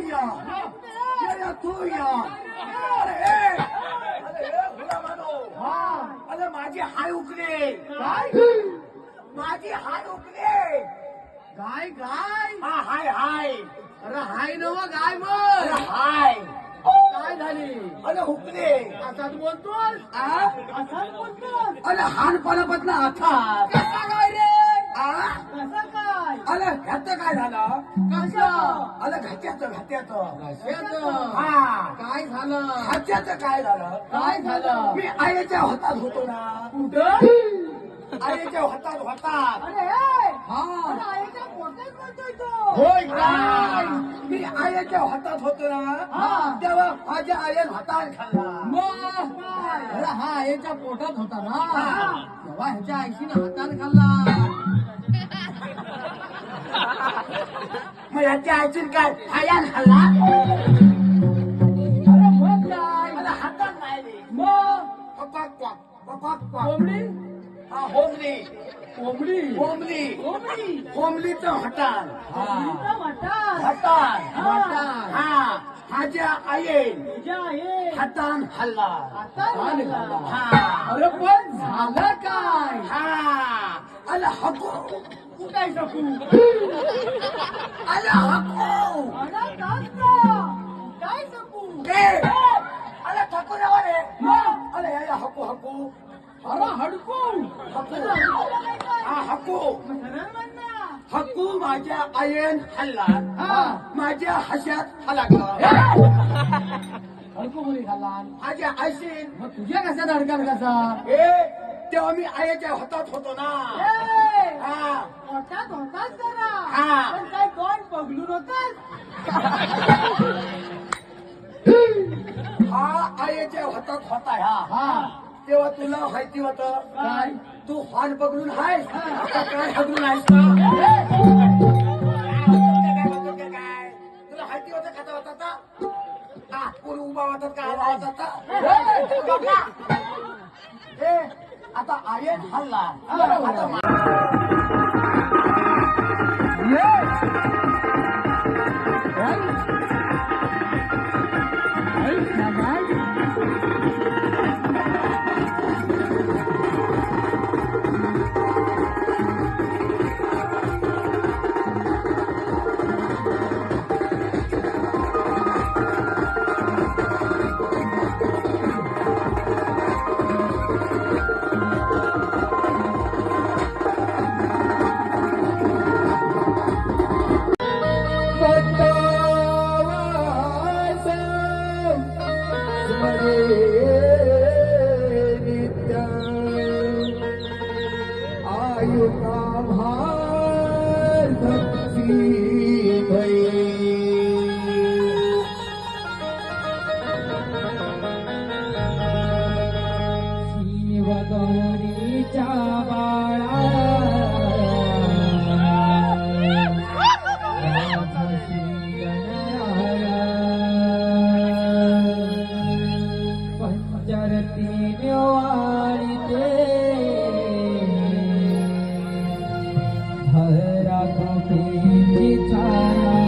या तू या अरे माझी हाय उकले काय माझी हाय उकले गाय गाय हा हाय हाय अरे हाय नव गाय अरे मग हाय काय झाली अरे हुकले असाच बोलतोस? असाच बोलतोस अरे हानपणापासून आता कसा काय रे आ? अरे ह्याचं काय झालं? कसं? अरे घात्याचं घात्याचं. हा. काय झालं? ह्याच्याचं काय झालं? काय झालं? मी आईच्या हातात होतो ना. कुठं? आईच्या हातात होतात. अरे हा. आईच्या पोटात बोलतोय तो. होय मी आईच्या हातात होतो ना हा. तेव्हा माझ्या आईन हातात खाल्ला. हा याच्या पोटात होता ना. तेव्हा ह्याच्या आईशीने हाताने खाल्ला. मग ह्याच्या आईची काय खाल्ला मग काय? मला हातात क्वाक. कोंबडी? हा, होमली कोंबडी? होमली कोंबडी? होमलीचं. हटान मटण. हा. माझ्या आईन. हातान हल्ला. हाताने खाल्ला. हा अरे पण झालं काय? हा. अल हको कुठाय शकू अल हको. अरे दादा, काय शकू ए अल थकू नवा रे. मग? अल या हको हको. अरे हडकू. हको. हा हको. हक्कू माझ्या आईन हल्ला हा. माझ्या हशात हलागला हडकू मुली खाल्ला माझ्या आईशीन मग तुझ्या कशा अडकाल कसा? ए तेव्हा मी आईच्या हातात होतो ना. हा. पोटात होताच जरा. हा. पण काय कोण पगलून होतास हा आईच्या हातात होता ह्या. हा. तेव्हा तुला माहिती होत. काय? तू हॉर्न पकडून आहेस हा. आता काय पकडून आहेस का? तुला माहिती होतं कसा होता आता? हा, कोणी उभा होता का? आला होता आता? ए, आता आर्यन हल्ला आता का भाव Rapprochez-vous de ta...